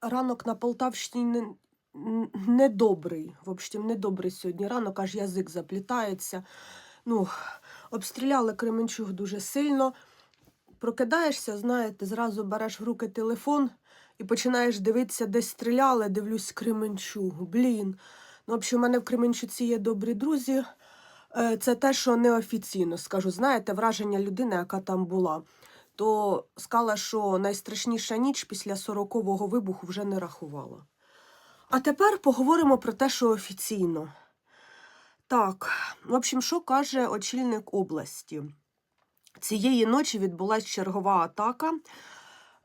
ранок на Полтавщині недобрий. В общем, недобрий сьогодні ранок, аж язик заплітається. Ну, обстріляли Кременчуг дуже сильно. Прокидаєшся, знаєте, зразу береш в руки телефон і починаєш дивитися, де стріляли, дивлюсь Кременчуг. Блін. Ну, в у мене в Кременчуці є добрі друзі. Е, Це те, що неофіційно скажу. Знаєте, враження людини, яка там була. То сказала, що найстрашніша ніч після 40-го вибуху вже не рахувала. А тепер поговоримо про те, що офіційно. Так, в общем, що каже очільник області? Цієї ночі відбулася чергова атака.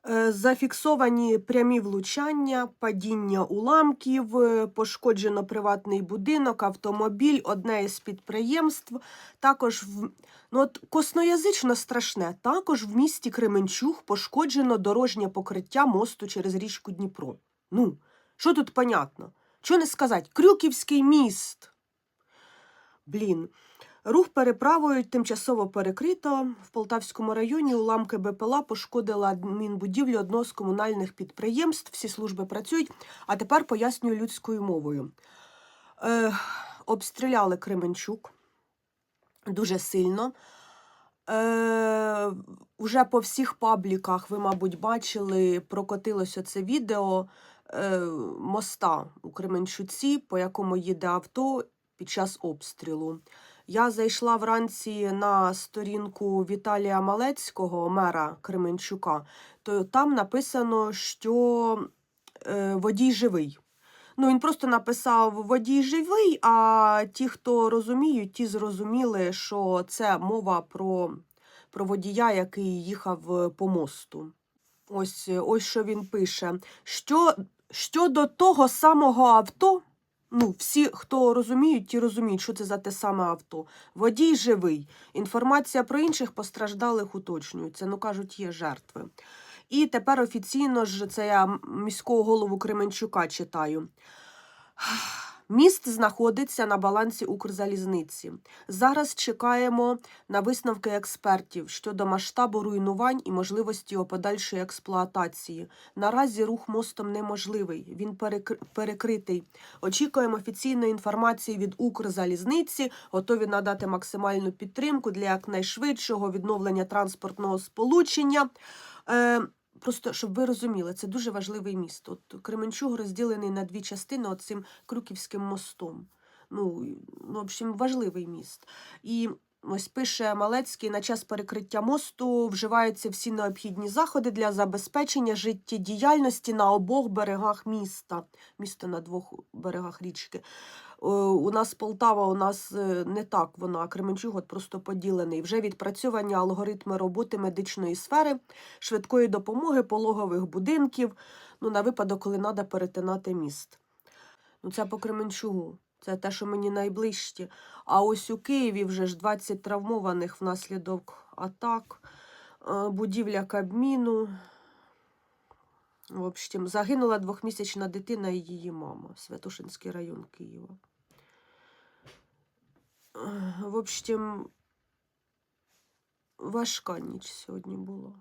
Е, Зафіксовані прямі влучання, падіння уламків, е, пошкоджено приватний будинок, автомобіль, одне із підприємств. Також в ну от косноязично страшне. Також в місті Кременчуг пошкоджено дорожнє покриття мосту через річку Дніпро. Ну, що тут понятно? Що не сказати? Крюківський міст. Блін. Рух переправою тимчасово перекрито. В Полтавському районі уламки БПЛА пошкодила адмінбудівлю одного з комунальних підприємств. Всі служби працюють. А тепер пояснюю людською мовою. Е, обстріляли Кременчук дуже сильно. Е, уже по всіх пабліках, ви, мабуть, бачили, прокотилося це відео е, моста у Кременчуці, по якому їде авто під час обстрілу. Я зайшла вранці на сторінку Віталія Малецького, мера Кременчука, то там написано, що е, водій живий. Ну, він просто написав водій живий, а ті, хто розуміють, ті зрозуміли, що це мова про, про водія, який їхав е, по мосту. Ось, е, ось що він пише. Що, щодо того самого авто, ну, всі, хто розуміють, ті розуміють, що це за те саме авто. Водій живий. Інформація про інших постраждалих уточнюється. Ну, кажуть, є жертви. І тепер офіційно ж це я міського голову Кременчука читаю. Міст знаходиться на балансі Укрзалізниці. Зараз чекаємо на висновки експертів щодо масштабу руйнувань і можливості його подальшої експлуатації. Наразі рух мостом неможливий, він перекр- перекритий. Очікуємо офіційної інформації від Укрзалізниці, готові надати максимальну підтримку для якнайшвидшого відновлення транспортного сполучення. Просто щоб ви розуміли, це дуже важливий міст. От Кременчуг розділений на дві частини оцим Крюківським мостом. Ну, ну, в общем, важливий міст. І ось пише Малецький, на час перекриття мосту вживаються всі необхідні заходи для забезпечення життєдіяльності на обох берегах міста. Місто на двох берегах річки. Е, У нас Полтава, у нас е, не так вона, Кременчуг от просто поділений. Вже відпрацьовані алгоритми роботи медичної сфери, швидкої допомоги, пологових будинків, ну, на випадок, коли треба перетинати міст. Ну, це по Кременчугу. Це те, що мені найближче. А ось у Києві вже ж 20 травмованих внаслідок атак, е, будівля Кабміну. В общем, загинула двохмісячна дитина і її мама. Святошинський район Києва. Е, В общем, важка ніч сьогодні була.